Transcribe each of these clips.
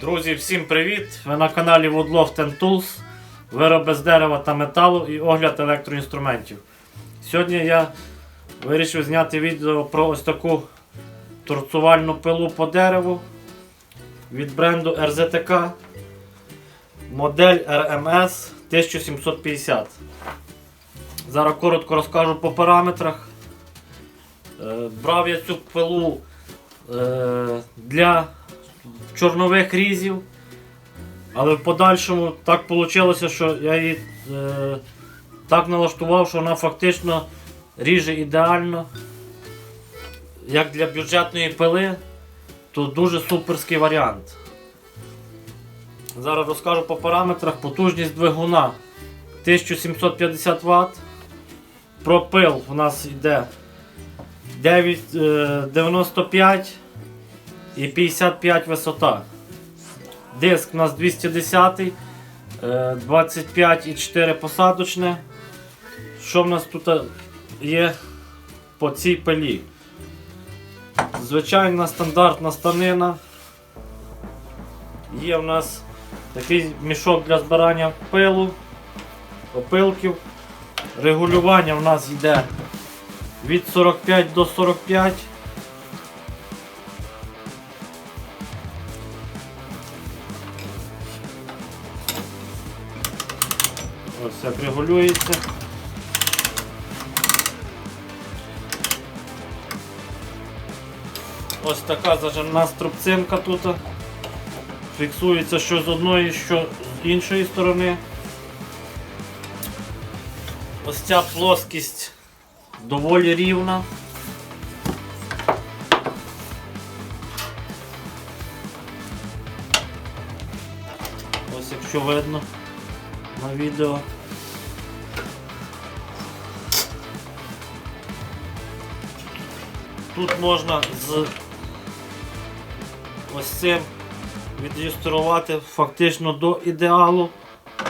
Друзі, всім привіт! Ви на каналі Woodloft Tools, вироби з дерева та металу і огляд електроінструментів. Сьогодні я вирішив зняти відео про ось таку торцувальну пилу по дереву від бренду RZTK. Модель RMS 1750. Зараз коротко розкажу по параметрах. Е, Брав я цю пилу е, для чорнових різів. Але в подальшому так вийшло, що я її е, так налаштував, що вона фактично ріже ідеально. Як для бюджетної пили, то дуже суперський варіант. Зараз розкажу по параметрах. Потужність двигуна 1750 Вт. Пропил у нас йде 9, е, 95 і 55 висота. Диск у нас 210, е, 25,4 посадочне. Що в нас тут є по цій пилі? Звичайна стандартна станина. Є в нас такий мішок для збирання пилу, опилків. Регулювання в нас йде від 45 до 45. Ось як регулюється. Ось така зажимна струбцинка тут. Фіксується що з одної, що з іншої сторони. Ось ця плоскість доволі рівна. Ось якщо видно на відео. Тут можна з ось цим відреєструвати фактично до ідеалу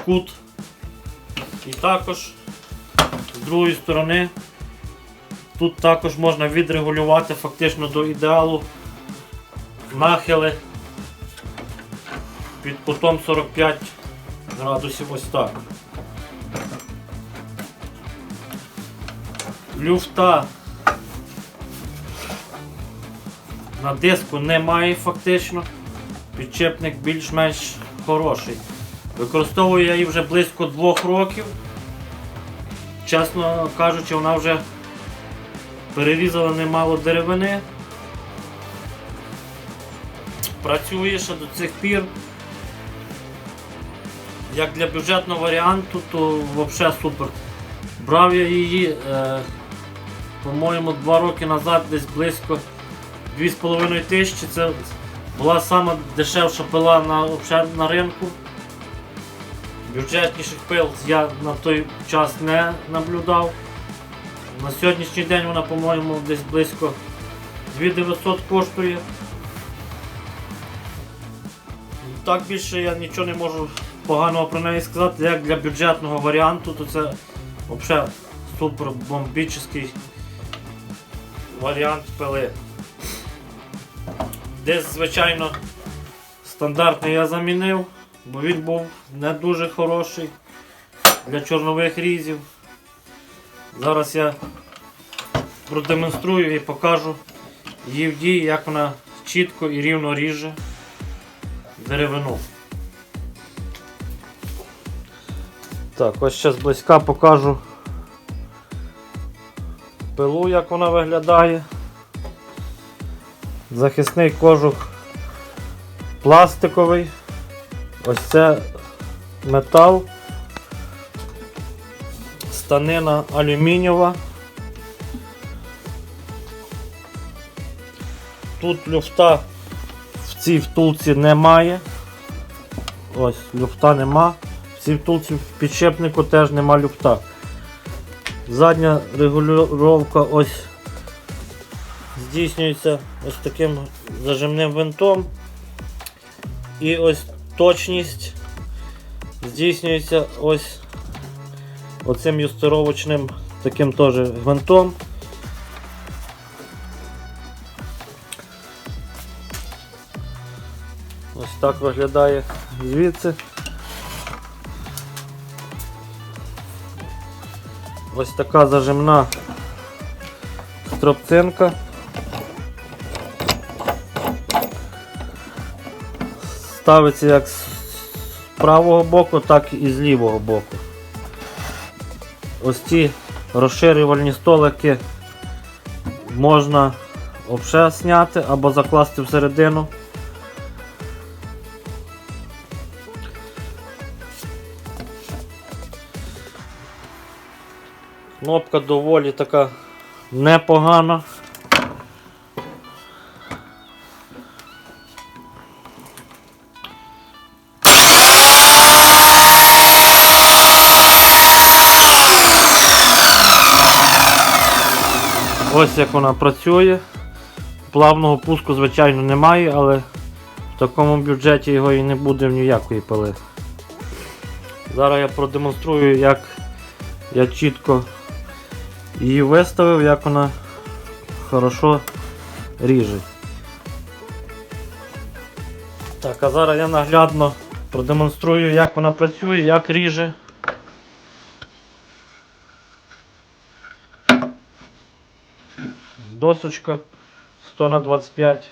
кут. І також з другої сторони тут також можна відрегулювати фактично до ідеалу нахили під кутом 45 градусів ось так. Люфта на диску немає фактично. Підчепник більш-менш хороший. Використовую я її вже близько двох років. Чесно кажучи, вона вже перерізала немало деревини. Працює ще до цих пір. Як для бюджетного варіанту, то взагалі супер. Брав я її, е, по-моєму, два роки назад десь близько 2,5 тисячі. Це була сама дешевша пила на, на ринку. Бюджетніших пил я на той час не наблюдав. На сьогоднішній день вона, по-моєму, десь близько 2900 коштує. Так більше я нічого не можу поганого про неї сказати. Як для бюджетного варіанту, то це взагалі супер бомбічний варіант пили. Десь, звичайно, стандартний я замінив, бо він був не дуже хороший для чорнових різів. Зараз я продемонструю і покажу її в дії, як вона чітко і рівно ріже деревину. Так, ось зараз близька покажу пилу, як вона виглядає. Захисний кожух пластиковий. Ось це метал. Станина алюмінієва. Тут люфта в цій втулці немає. Ось люфта нема. В цій втулці в підшипнику теж нема люфта. Задня регулювання ось здійснюється ось таким зажимним винтом. І ось точність здійснюється ось оцим юстировочним таким теж гвинтом. Ось так виглядає звідси. Ось така зажимна стропцинка. Ставиться як з правого боку, так і з лівого боку. Ось ці розширювальні столики можна обше зняти або закласти всередину. Кнопка доволі така непогана. Ось як вона працює. Плавного пуску, звичайно, немає, але в такому бюджеті його і не буде ніякої пили. Зараз я продемонструю, як я чітко її виставив, як вона хорошо ріже. Так, а зараз я наглядно продемонструю, як вона працює, як ріже. Досочка 100 на 25.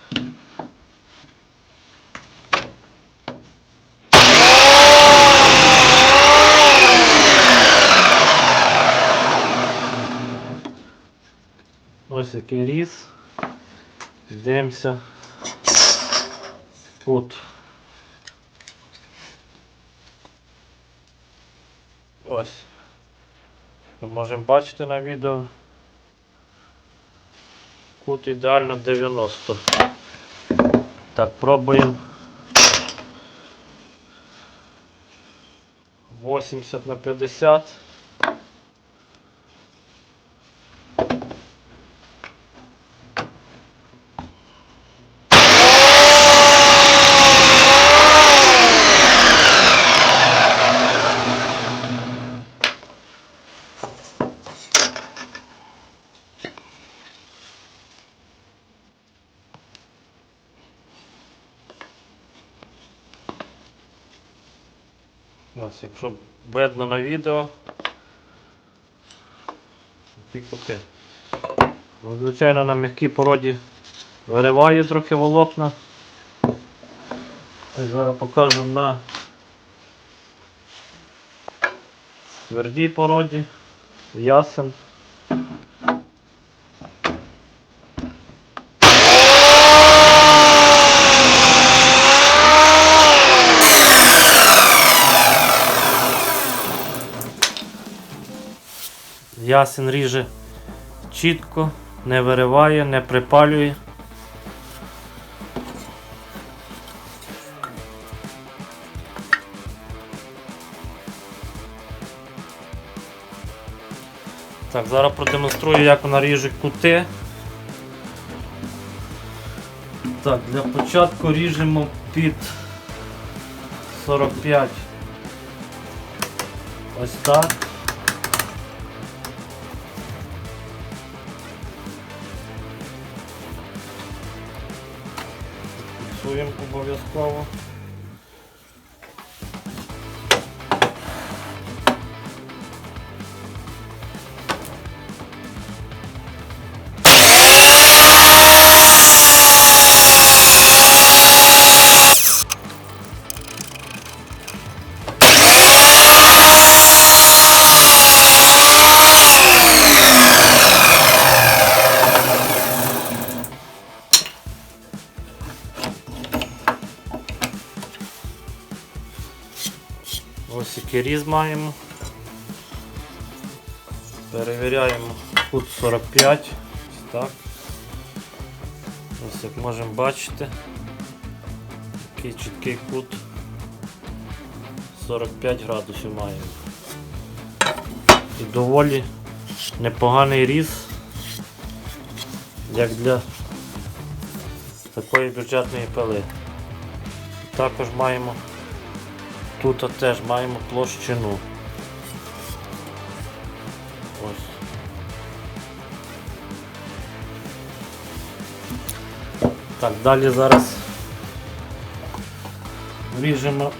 Ось який різ. Дивимося. Тут. Ось. Ми можемо бачити на відео. Кут ідеально 90. Так, пробуємо. 80 на 50. Якщо видно на відео. Ті кути. Ну, Звичайно, на м'якій породі вириває трохи волокна. Зараз покажу на твердій породі, ясен. Ясен ріже чітко, не вириває, не припалює. Так, зараз продемонструю, як вона ріже кути. Так, для початку ріжемо під 45. Ось так. Фіксуємо обов'язково. Ось який різ маємо. Перевіряємо кут 45. Так. Ось як можемо бачити. Такий чіткий кут 45 градусів маємо. І доволі непоганий різ, як для такої бюджетної пили. Також маємо Тут теж маємо площину. Ось. Так, далі зараз Ріжемо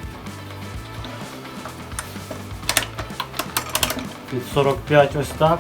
під 45 ось так.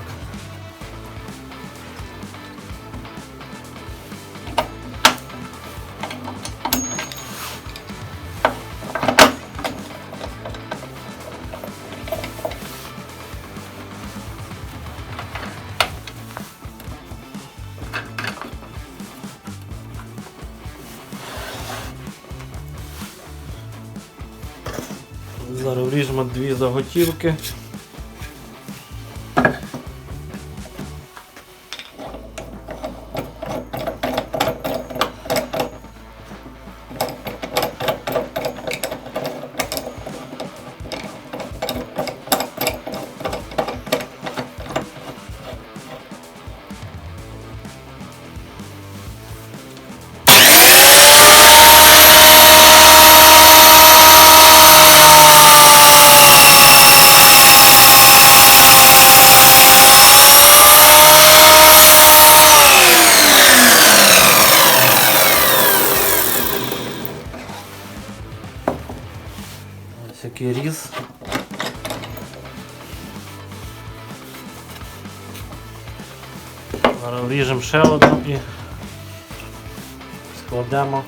Дві заготівки. Ось різ. Зараз ріжемо ще одну і складемо.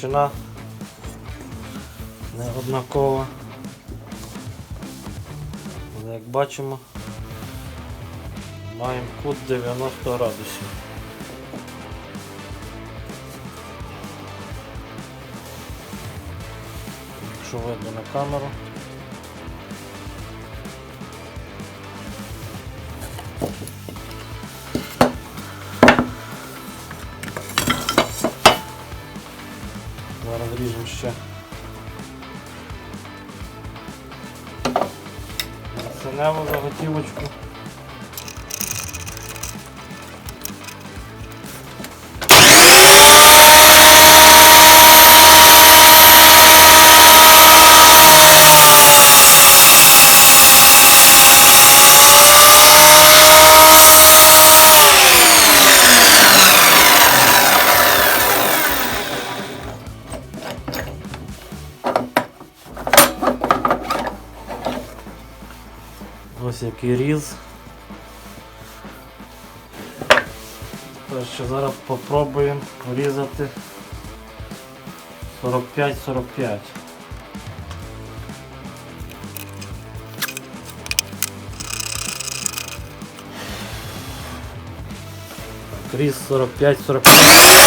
Товщина не однакова. Але як бачимо, маємо кут 90 градусів. Якщо видно на камеру. Ще. Синеву заготівочку. Ось який різ. Тепер ще зараз попробуємо порізати 45-45. Різ 45-45.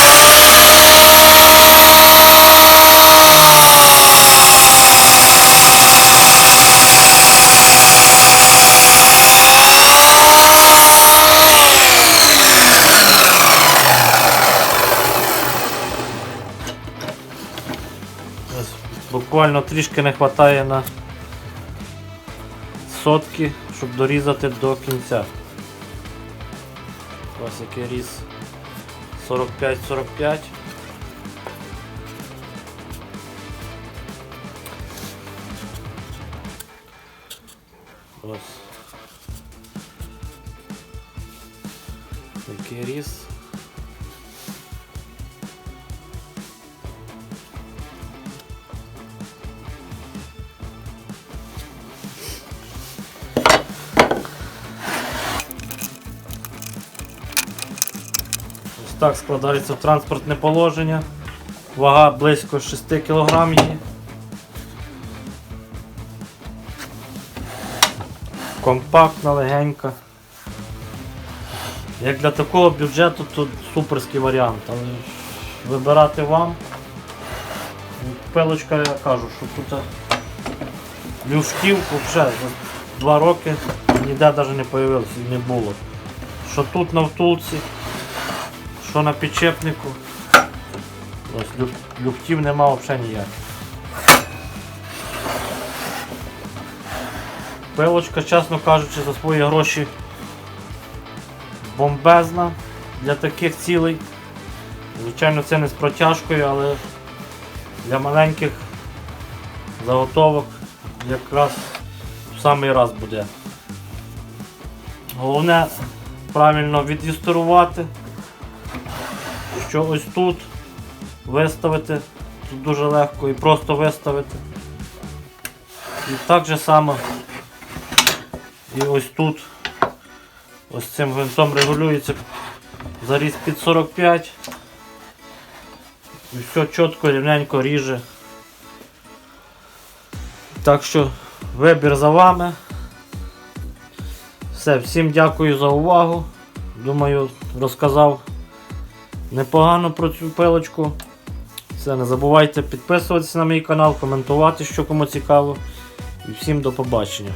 Ось Буквально трішки не вистачає на сотки, щоб дорізати до кінця. Ось який різ 45-45. Ось. Такий різ. Так складається транспортне положення. Вага близько 6 кг її. Компактна, легенька. Як для такого бюджету, то суперський варіант, але вибирати вам. Пилочка я кажу, що тут люфтів взагалі за 2 роки ніде навіть не появилося і не було. Що тут на втулці, що на підчепнику. Ось люк, люктів нема взагалі ніяких. Пилочка, чесно кажучи, за свої гроші бомбезна для таких цілей. Звичайно, це не з протяжкою, але для маленьких заготовок якраз в самий раз буде. Головне правильно відісторувати, що ось тут виставити, тут дуже легко і просто виставити. І так же само і ось тут ось цим гвинтом регулюється заріз під 45. І все чітко, рівненько ріже. Так що вибір за вами. Все, всім дякую за увагу. Думаю, розказав непогано про цю пилочку. Все, не забувайте підписуватися на мій канал, коментувати, що кому цікаво. І всім до побачення.